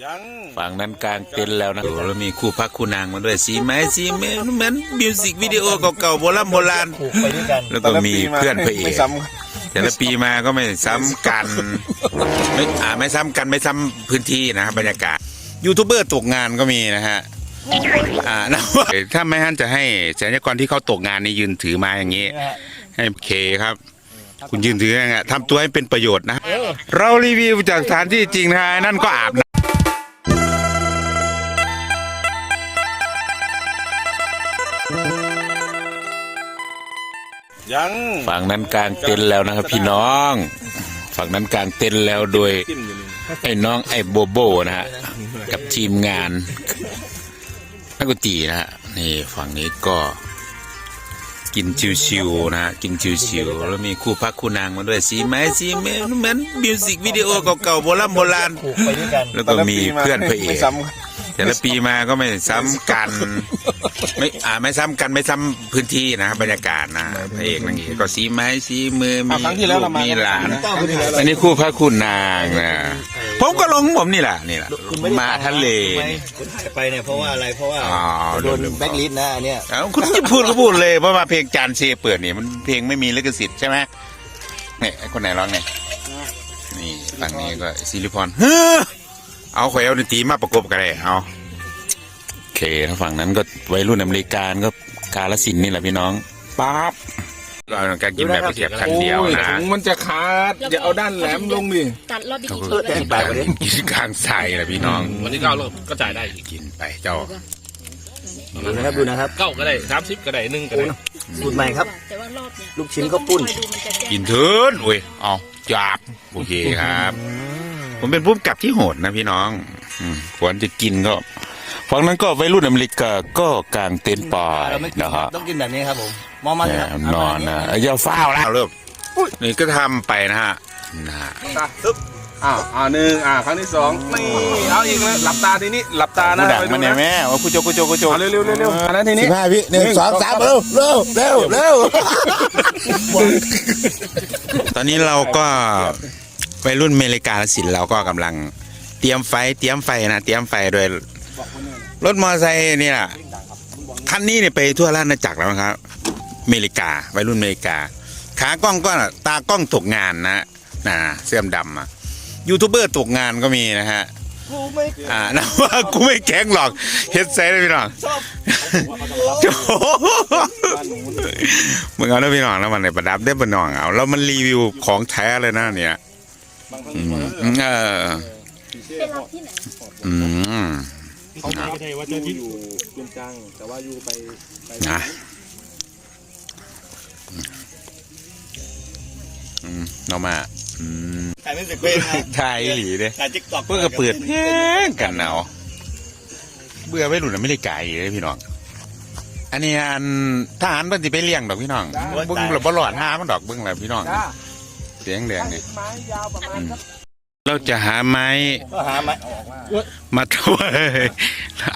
ยังฝั่งนั้นกลางเต็นท์แล้วนะโอ้แล้วมีคู่พักคู่นางมาด้วยสีไม้สีเมนเหมือนมิวสิกวิดีโอเก่าๆโบราณโบราณผูกไปด้วยกันแล้วก็มีเพื่อนพระเอกไม่ซ้แต่ละปีมาก็ไม่ซ้ำกัน ไม่อ่าไม่ซ้ำกันไม่ซ้ำพื้นที่นะครับบรรยากาศยูทูบเบอร์ตกงานก็มีนะฮะอ่านะว่าถ้าไม่ฮั่นจะให้แสนกรที่เขาตกงานนี่ยืนถือมาอย่างนี้นะฮะให้เคครับคุณยืนถือยังไงทำตัวให้เป็นประโยชน์นะ เรารีวิวจากสถานที่จริงนะฮะนั่นก็อาบน้ำ ยังฝั่งนั้นกลางเต็นท์แล้วนะครับ พี่น้อง ฝั่งนั้นกลางเต็นท์แล้วโดยกินอยู่นี่ไอ้น้องไอ้โบโบนะฮะกับทีมงานนักดนตรีนะฮะนี่ฝั่งนี้ก็กินชิวๆนะฮะกินชิวๆแล้วมีคู่พักคู่นางมาด้วยสีไม้สีเมนเหมือนมิวสิกวิดีโอเก่าๆโบราณโบราณ ผูกไปด้วยกันแล้วก็มีเพื่อนพระเอไม่กซ้ แต่ละปีมาก็ไม่ซ้ำกัน ไม่อ่าไม่ซ้ำกันไม่ซ้ำพื้นที่นะครับบรรยากาศนะพระเอกนางเอกก็สีไม้สีมือำมีอะครั้งที่แล้วเรามามีหลานเก้าปีที่แล้วอันนี้คู่พระคุณนางนะผมก็ลงของผมนี่แหละนี่แหละคุณไม่ได้มาทะเลทำไมนี่ คุณถ่ายไปเนี่ยเพราะว่าอะไรเพราะว่าอ๋อโดนแบ็คลิสต์นะอันเนี่ย เอ้าคุณจะพูดก็พูดเลยเพราะว่าเพลงจานเซเปิดนี่มันเพลงไม่มีลิขสิทธิ์ใช่ไหมเนี่ยไอ้คนไหนร้องเนี่ยนี่ฝั่งนี้ก็ซิลิพรเฮ้อ เอาแขวดนตรีมาประกบกันเลยเอาโอเคถ้าฝั่งนั้นก็วัยรุ่นอเมริกันก็กาลสินธุ์นี่แหละพี่น้องปั๊บก็การกินแบบไปเทียบครั้งเดียวโอ้นะถุงมันจะขาดอย่าเอาด้านแหลมลงดิตัดรอบไปเขากี่ก็ทีกินแล้วไปกินกลางใส่แหละพี่น้องวันที่เก้ารอบก็จ่ายได้อีกกินไปเจ้าดูนะครับดูนะครับ เก้าก็ได้สามสิบก็ได้หนึ่งก็ได้สูตรใหม่ครับ แต่ว่ารอบเนี่ยลูกชิ้นข้าวปุ้นคอยดูมันจะแจ้งกินเถินอุ้ยเอาจับโอเคครับ ผมเป็นผู้กำกับที่โหดนะพี่น้องอืมควรจะกินก็ฝั่งนั้นก็วัยรุ่นอเมริกาก็กางเต็นท์ปลายเราไม่กินนะฮะต้องกินแบบนี้ครับผมมองมาเลยแหครับมนอนนะอย่าเฝ้าวแล้วเริ่มนี่ก็ทำไปนะฮะนะฮะตึ๊บอ้าวอ่าหนึ่งอ่าครั้งที่สองนี่เอาอีกแล้วหลับตาทีนี้หลับตานะผู้ดังมาเนี่ยแม่ว่ากูโจกูโจกูโจเอาเร็วเร็วเร็วเร็วอันนั้นทีนี้สิบห้าวิหนึ่งสองสามเร็วเร็วเร็วเร็วตอนนี้เราก็ วัยรุ่นอเมริกาลสินธุ์เราก็กำลังเตรียมไฟเตรียมไฟนะเตรียมไฟโดยรถมอเตอร์ไซค์นี่แหละคันนี้เนี่ยไปทั่วราชอาณาจักรแล้วนะครับอเมริกาวัยรุ่นอเมริกา ขากล้องก็ตากล้องตกงานนะนะเสื้อดำอะยูทูบเบอร์ตกงานก็มีนะฮะอ่านะว่ากูไม่แกล้งหรอกเฮ็ดไซเลยพี่น้องโอ้โหมึงเอาแล้วพี่น้องแล้วมันในประดับได้ปะน้องเอาแล้วมันรีวิวของแท้เลยนะเนี่ย อืมเออไปรับที่ไหนอืม เขาไม่ได้ว่าจะอยู่เวียงจัง แต่ว่าอยู่ไปไปนะ อืมเรามาอืมถ่ายไม่เสร็จเป็นครับถ่ายอีหลีเด้ถ่ายทิกตอกเพื่อก็เปิดเพลงกันเอาเบื่อไม่หลุดไม่ได้ไก่เลยพี่น้อง อันนี้อันทหารมันสิไปเลี้ยงดอกพี่น้องเบิ้งหลบหลอดห้ามันดอกเบิ้งแหละพี่น้อง จ้า เสียงแดงนี่ไม้ยาวประมาณสักเราจะหาไม้ก็หาไม้มาช่วย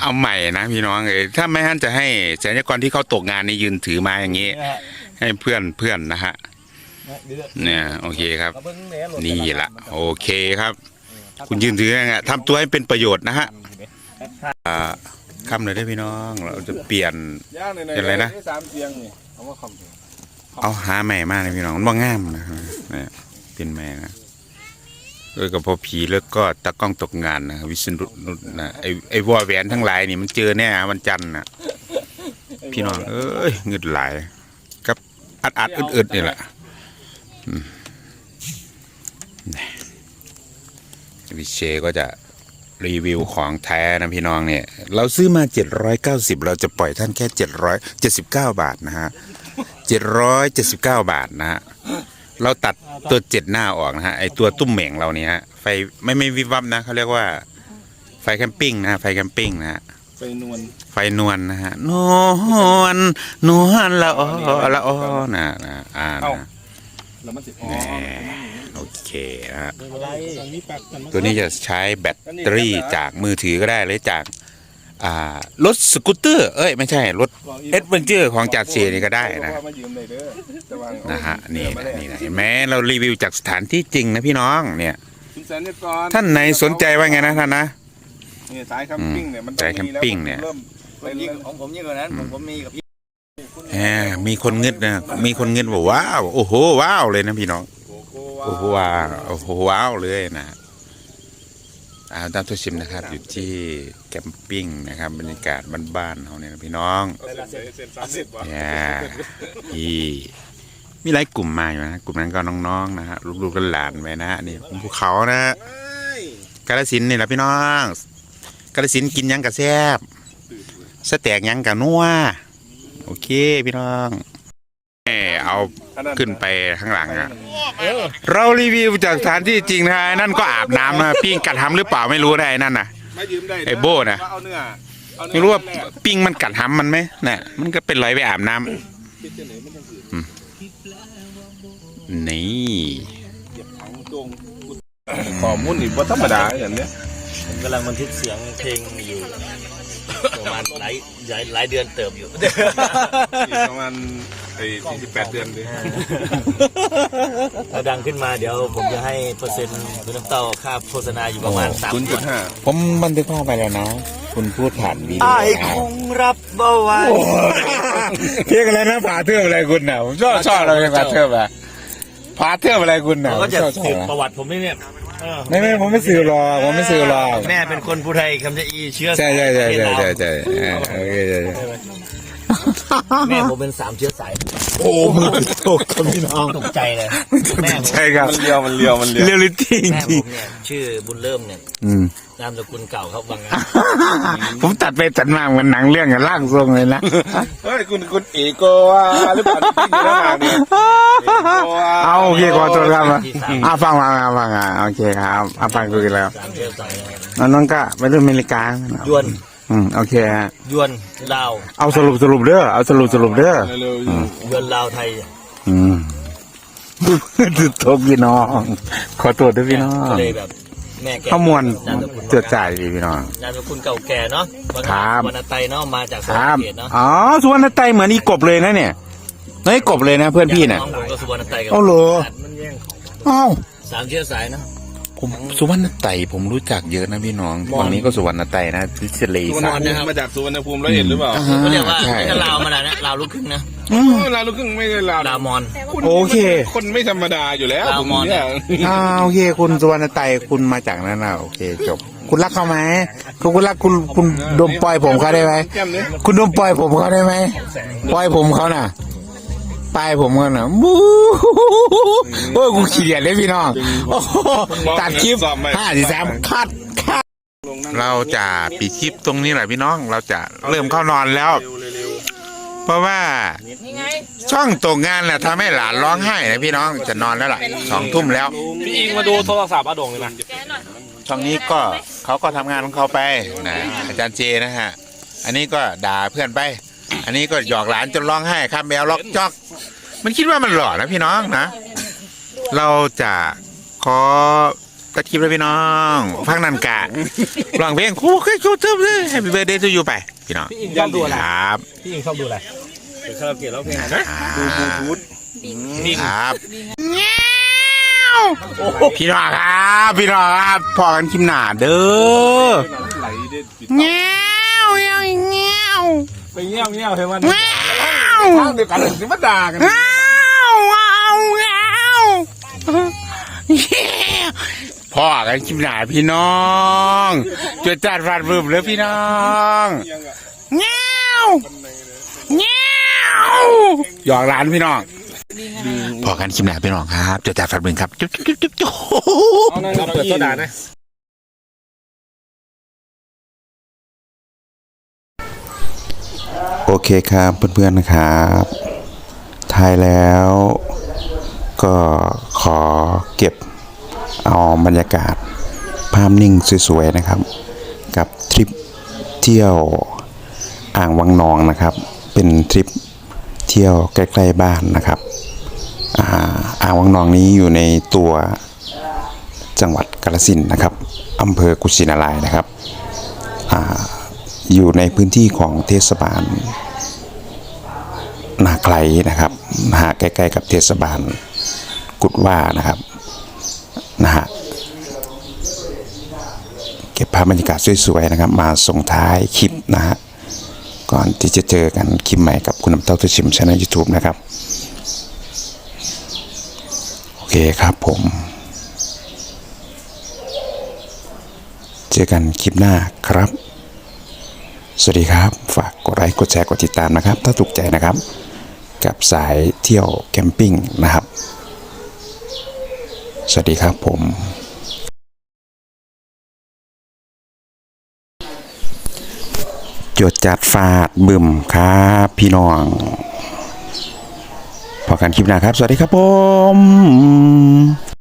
เอาใหม่นะพี่น้องเอ้ยถ้าไม่ฮั่นจะให้แสนกรที่เขาตกงานนี่ยืนถือไม้อย่างนี้นะฮะให้เพื่อนเพื่อนนะฮะเดี๋ยวเนี่ยโอเคครับเราเพิ่งเนี่ยหล่นี่ละโอเคครับ คุณยืนถือยังไงทำตัวให้เป็นประโยชน์นะฮะอ่าคำเลยได้อพี่น้องเราจะเปลี่ยนย่างหน่อยๆเป็นไรนะด้สามเตียงนี่เอาว่าคำ เอาหาใหม่มากเลยพี่น้องมันบ่งามนะเนี่ยเป็นแม่นะเออกับพอผีแล้วก็ตากล้องตกงานนะวิศนุนะไอไอวอแหวนทั้งหลายนี่มันเจอแน่วันจันทร์นะพี่น้องเอ้ยเงินหลายกับอัดอัดๆอึดนี่แหละอืมนี่วิเชก็จะรีวิวของแท้นะพี่น้องเนี่ย เราซื้อมา 790 เราจะปล่อยท่านแค่ 779 บาทนะฮะ เจ็ดร้อยเจ็ดสิบเก้าบาทนะฮะเราตัดตัวเจ็ดหน้าออกนะฮะไอตัวตุ้มเหม่งเราเนี่ยฮะไฟไม่ไม่วิบวับนะเขาเรียกว่า ไฟแคมปิ้งนะฮะไฟแคมปิ้งนะฮะไปนวลไฟนวลนะฮะนวลนวลละออละออนะนะอ่านะแล้วมันติดอ๋อแหมโอเคนะฮะอะไรตรงนี้ปักกันมั้งตัวนี้จะใช้แบตเตอรี่จากมือถือก็ได้หรือจาก อ่ารถสกูตเตอร์ เอ้ยไม่ใช่รถ เอ็ดเวนเจอร์ของจากเสียนี่ก็ได้นะมายืมเลยเด้อแต่ว่านะฮะนี่นะนี่นะเห็นไหมเรารีวิวจากสถานที่จริงนะพี่น้องเนี่ยคุณแสนเนี่ยก่อนท่านไหนสนใจว่าไงนะท่านนะนี่สายแคมปิ้งเนี่ยมันสายแคมปิ้งเนี่ยเริ่มผมยิ่งของผมยิ่งกว่านั้นผมผมมีกับพี่แหมมีคนงึดนะมีคนงึดบอกว้าวโอ้โหว้าวเลยนะพี่น้องโกโก้ว่าโอ้โหว้าวโอ้โหว้าวเลยนะ อาตามตัวชิมนะครับ อยู่ที่แคมปิ้งนะครับ บรรยากาศบ้านๆเขาเนี่ยนะพี่น้องเซ็นเซ็นสามสิบว่ะเนี่ยพี่มีหลายกลุ่มมาอยู่นะกลุ่มนั้นก็น้องๆนะฮะลูกๆหลานไปนะฮะนี่ภูเขานะฮะกาลสินนี่แหละพี่น้องกาลสินกินยังกะแซบสแต็กยังกะนัวโอเคพี่น้อง เออเอาอันนั้นขึ้นไปข้างหลังอะเรารีวิวจากสถานที่จริงนะไอ้นั่นก็อาบน้ำนะปิ้งกัดทำหรือเปล่าไม่รู้นะไอ้นั่นน่ะ ไม่ยืมได้ไอ้โบ้น่ะว่าเอาเนื้อเอาเนื้อไม่รู้ว่าแลกปิ้งมันกัดทำมันไหมน่ะมันก็เป็นรอยไปอาบน้ำอืมนี่เหยียบถังตรงข้อมูลนี่บ่ธรรมดาอย่างเนี้ยผมกำลังบันทึกเสียงเพลงอยู่ ประมาณหลายหลายหลายเดือนเติบอยู่ อีกประมาณ ไอ้สี่สิบแปดเดือนเลยถ้าดังขึ้นมาเดี๋ยวผมจะให้เปอร์เซ็นต์คุณน้ำเต้าค่าโฆษณาอยู่ประมาณสามศูนย์จุดห้าผมบันทึกภาพไปแล้วนะ คุณพูดผ่านวีดีโอไอ้คงรับบ่ไหวเพียงอะไรนะผาเทือบอะไรคุณน่ะผมชอบชอบเราเป็นผาเทือบอะผาเทือบอะไรคุณน่ะเขาผก็มจะชอบชอสืบบประวัติผมนี่เนี่ยเออไม่ไม่ผมไม่สื่อรอผมไม่สื่อรอแม่เป็นคนภูไทยคำจะอีเชื้อใช่ใช่ใช่ใช่เทศลาวใช่ใช่เออโอเคใช่ใช่ แม่ผมเป็นสามเชื้อสายโอ้มือตกครับพี่น้องตกใจเลยแม่ผมใช่ครับมันเลียวมันเลียวมันเลียวเรียลลิตี้จแม่ผริงมเนี่ยชื่อบุญเริ่มเนี่ยอืม นามสกุลเก่าเขาบางงานผมตัดไปตัดมาเหมือนหนังเรื่องกับร่างทรงเลยนะ เฮ้ยคุณคุณเอโกว่าหรือเปล่าที่อยู่ด้านหลังเนี่ยเอโกวาเอาโอเคขอตัวครับอะฟังฟังฟังฟังอะโอเคครับอะฟังคุยกันแล้วสามเชื้อสายเลยแล้วน้องก็ไปเรื่องอเมริกา ยวน อืมโอเคฮะยวนลาวเอาสรุปสรุปเด้อเอาสรุปสรุปเด้อเร็วๆอยู่ยวนลาวไทยอืมจุดทบพี่น้อง ขอตัวด้วยพี่น้องก็เลยแบบแม่แกข้อมวลนามสกุลเจือจ่ายดีพี่น้องนามสกุลเก่าแก่เนาะวันครับวันอาไตเนาะมาจากสควรรับรณเขตเนาะอ๋อสุวรรณไตเหมือนอีกบเลยนะเนี่ยเฮ้ยกบเลยนะเพื่อนพี่น่ะองผมก็สุวรรณไตกับเอาเหรอมันแย่งของอ้าวสามเชื้อสายเนาะ ผมสุวรรณไตผมรู้จักเยอะนะพี่น้องฝั่งนี้ก็สุวรรณไตนะทิศเลสุวรรณสานภูมิมาจากสุวรรณภูมิร้อยเอ็ดหรือเปล่าอ่าเขาเรียกว่าใช่ไม่ใช่ลาวมาแล้วนะลาวลูกครึ่งนะอืมลาวลูกครึ่งไม่ได้ลาวลาวมอนคุณโอเค คนไม่ธรรมดาอยู่แล้วลาวมอญ เนี่ยอ่าโอเค คุณสุวรรณไตคุณมาจากนั้นนะโอเค จบ คุณรักเขาไหมคุณคุณรักคุณคุณดมปล่อยผมเขาได้ไหมแก้มเนี่ยคุณดมปล่อยผมเขาได้ไหมปล่อยผมเขาน่ะ ปล่อยผมเขาน่ะบู๊โอ้ยกูขี้เกียจเลยพี่น้องโอ้โหตัดคลิปห้าสี่สามคัดคัดเราจะปิดคลิปตรงนี้แหละพี่น้องเราจะเริ่มเข้านอนแล้ว เพราะว่าช่องตกงานแหละทำให้หลานร้องไห้นะพี่น้องจะนอนแล้วล่ะสองทุ่มแล้ว พี่อิงมาดูโทรศัพท์อาดงเลยนะช่องนี้ก็เขาก็ทำงานของเขาไปนะอาจารย์เจนะฮะ อันนี้ก็ด่าเพื่อนไป อันนี้ก็หยอกหลานจนร้องไห้ครับแมวล็อกจอก มันคิดว่ามันหล่อนะพี่น้องนะ เราจะขอตัดคลิปเลยพี่น้องพักนันกะร้องเพลงคู่เคยชูเทิมเลยให้เบอร์เดย์ทูยูไป พี่น้องพี่อิงชอบดูอะไรครับพี่อิงชอบดูอะไรเป็นคาราโอเกะแล้วเพลงนะดูบูทูธครับพี่น้องครับ พี่น้องครับพอกันคลิปหนาเด้อเงี้ยวเงี้ยวเงี้ยว ไปเงี้ยวเงี้ยวเฮ้ยวันเงี้ยวทางเดียวกันเลยสิมาด่ากันเงี้ยวเงี้ยวเงี้ยวพ่อกันคลิปหนาพี่น้องจดจัดฟัดบึบเลยพี่น้องเงี้ยวเงี้ยวหยอกหลานพี่น้องพอกันคลิปหนาพี่น้องครับจดจัดฟัดบึบครับจุ๊บจุ๊บจุ๊บจุ๊บจุ๊บเอานั่งเปิดโซดานะ เคครับเพื่อนๆนะครับท้ายแล้วก็ขอเก็บเอาบรรยากาศภาพนิ่งสวยๆนะครับ กับทริปเที่ยวอ่างวังนองนะครับ เป็นทริปเที่ยวใกล้ๆบ้านนะครับอ่าอ่างวังนองนี้อยู่ในตัวจังหวัดกาฬสินนะครับอำเภอกุชินารายนะครับออยู่ในพื้นที่ของเทศบาล ไกลนะครับนะฮะใกล้ๆกับเทศบาลกุดว่านะครับนะฮะเก็บภาพบรรยากาศสวยๆนะครับ มาส่งท้ายคลิปนะฮะก่อนที่จะเจอกันคลิปใหม่กับคุณน้ำเต้าตัวชิมช anel YouTube นะครับ โอเคครับผม เจอกันคลิปหน้าครับ สวัสดีครับ ฝากกดไลค์กดแชร์กดติดตามนะครับ ถ้าถูกใจนะครับ กับสายเที่ยวแคมปิ้งนะครับ สวัสดีครับผม จดจัดฟาดบึมครับพี่น้องพอกันคลิปหน้าครับ สวัสดีครับผม